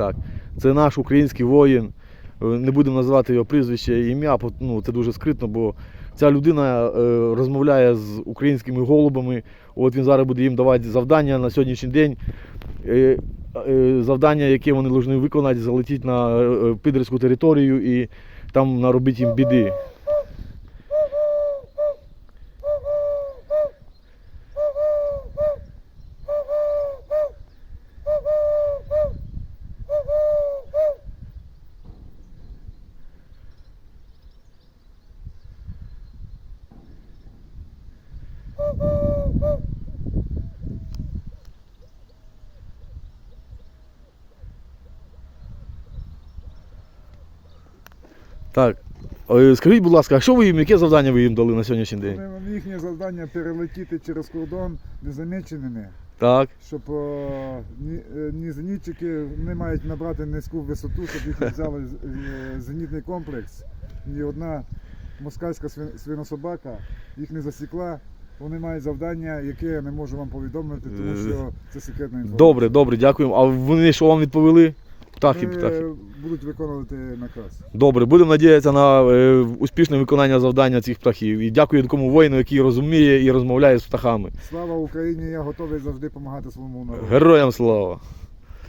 так. Це наш український воїн. Е, Не будемо називати його прізвище і ім'я, ну, це дуже скритно, бо ця людина е, розмовляє з українськими голубами. От він зараз буде їм давати завдання на сьогоднішній день. Е, завдання, яке вони повинні виконати, залетіти на підерську територію і там наробити їм біди. Так. Е, Скажіть, будь ласка, а що ви їм, яке завдання ви їм дали на сьогоднішній день? Вони- Їхнє завдання перелетіти через кордон незаміченими, Так. щоб е, ні, е, ні зенітчики не мають набрати низьку висоту, щоб їх не взяли з- е, зенітний комплекс. Ні одна москальська свин- свинособака їх не засікла. Вони мають завдання, яке я не можу вам повідомити, тому що це секретна інформація. Добре, добре, дякуємо. А вони що вам відповіли? Птахи, птахи. будуть виконувати наказ. Добре, будемо надіятися на е, успішне виконання завдання цих птахів. І дякую такому воїну, який розуміє і розмовляє з птахами. Слава Україні! Я готовий завжди допомагати своєму народу. Героям слава!